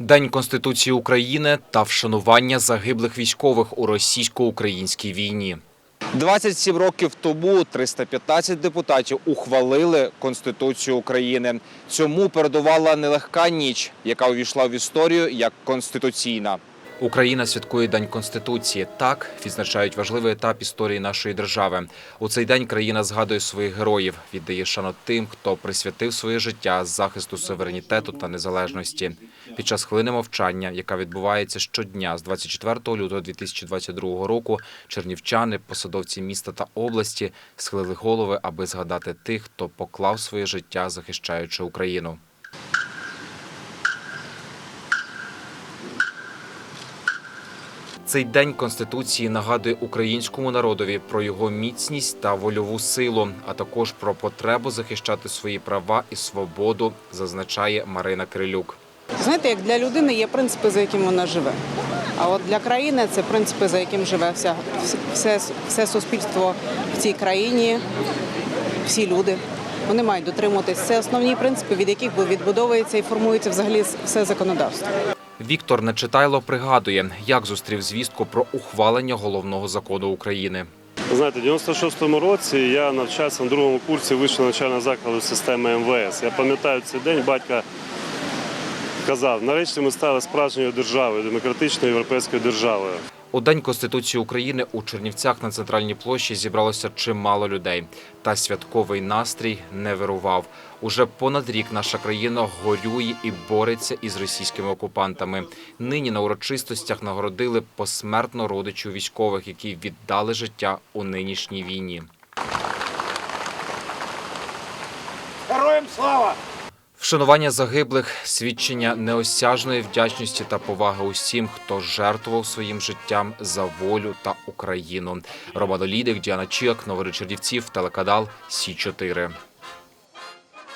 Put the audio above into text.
День Конституції України та вшанування загиблих військових у російсько-українській війні. 27 років тому 315 депутатів ухвалили Конституцію України. Цьому передувала нелегка ніч, яка увійшла в історію як конституційна. Україна святкує День Конституції. Так відзначають важливий етап історії нашої держави. У цей день країна згадує своїх героїв, віддає шану тим, хто присвятив своє життя захисту суверенітету та незалежності. Під час хвилини мовчання, яка відбувається щодня з 24 лютого 2022 року, чернівчани, посадовці міста та області схилили голови, аби згадати тих, хто поклав своє життя, захищаючи Україну. Цей день конституції нагадує українському народові про його міцність та вольову силу, а також про потребу захищати свої права і свободу, зазначає Марина Крилюк. Знаєте, як для людини є принципи, за якими вона живе. А от для країни це принципи, за яким живе вся, все, все суспільство в цій країні, всі люди. Вони мають дотримуватись. Це основні принципи, від яких відбудовується і формується взагалі все законодавство. Віктор Нечитайло пригадує, як зустрів звістку про ухвалення головного закону України. Знаєте, в 96-му році я навчався на другому курсі вищого навчального закладу системи МВС. Я пам'ятаю цей день, батька казав, нарешті ми стали справжньою державою, демократичною європейською державою. У День Конституції України у Чернівцях на центральній площі зібралося чимало людей. Та святковий настрій не вирував. Уже понад рік наша країна горює і бореться із російськими окупантами. Нині на урочистостях нагородили посмертно родичів військових, які віддали життя у нинішній війні. Героям слава! Вшанування загиблих, свідчення неосяжної вдячності та поваги усім, хто жертвував своїм життям за волю та Україну. Роман Олідик, Діана Чіак, Новини Чернівців, телеканал Сі 4